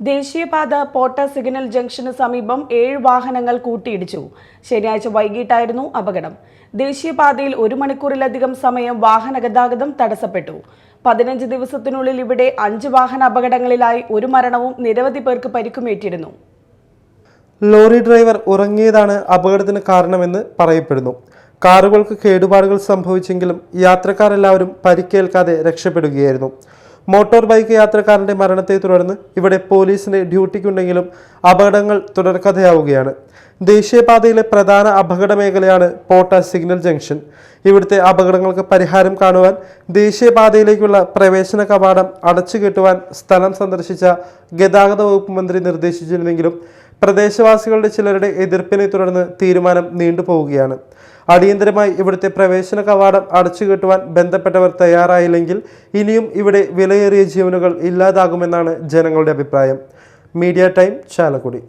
ദേശീയപാത പോട്ട signal junction സമീപം ഏഴ് വാഹനങ്ങൾ കൂട്ടിയിടിച്ചു. ശനിയാഴ്ച വൈകിട്ടായിരുന്നു അപകടം. ദേശീയപാതയിൽ ഒരു മണിക്കൂറിലധികം സമയം വാഹന ഗതാഗതം തടസ്സപ്പെട്ടു. പതിനഞ്ച് ദിവസത്തിനുള്ളിൽ ഇവിടെ അഞ്ച് വാഹന അപകടങ്ങളിലായി ഒരു മരണവും നിരവധി പേർക്ക് പരിക്കുമേറ്റിരുന്നു. ലോറി ഡ്രൈവർ ഉറങ്ങിയതാണ് അപകടത്തിന് കാരണമെന്ന് പറയപ്പെടുന്നു. കാറുകൾക്ക് കേടുപാടുകൾ സംഭവിച്ചെങ്കിലും യാത്രക്കാരെല്ലാവരും പരിക്കേൽക്കാതെ രക്ഷപ്പെടുകയായിരുന്നു. മോട്ടോർ ബൈക്ക് യാത്രക്കാരന്റെ മരണത്തെ തുടർന്ന് ഇവിടെ പോലീസിന്റെ ഡ്യൂട്ടിക്കുണ്ടെങ്കിലും അപകടങ്ങൾ തുടർക്കഥയാവുകയാണ്. ദേശീയപാതയിലെ പ്രധാന അപകട മേഖലയാണ് പോട്ട സിഗ്നൽ ജംഗ്ഷൻ. ഇവിടുത്തെ അപകടങ്ങൾക്ക് പരിഹാരം കാണുവാൻ ദേശീയപാതയിലേക്കുള്ള പ്രവേശന കവാടം അടച്ചു കെട്ടുവാൻ സ്ഥലം സന്ദർശിച്ച ഗതാഗത വകുപ്പ് മന്ത്രി നിർദ്ദേശിച്ചിരുന്നെങ്കിലും പ്രദേശവാസികളുടെ ചിലരുടെ എതിർപ്പിനെ തുടർന്ന് തീരുമാനം നീണ്ടുപോവുകയാണ് അടിയന്തരമായി ഇവിടുത്തെ പ്രവേശന കവാടം അടച്ചു കെട്ടുവാൻ ബന്ധപ്പെട്ടവർ തയ്യാറായില്ലെങ്കിൽ ഇനിയും ഇവിടെ വിലയേറിയ ജീവനുകൾ ഇല്ലാതാകുമെന്നാണ് ജനങ്ങളുടെ അഭിപ്രായം. Media time Chalakudy.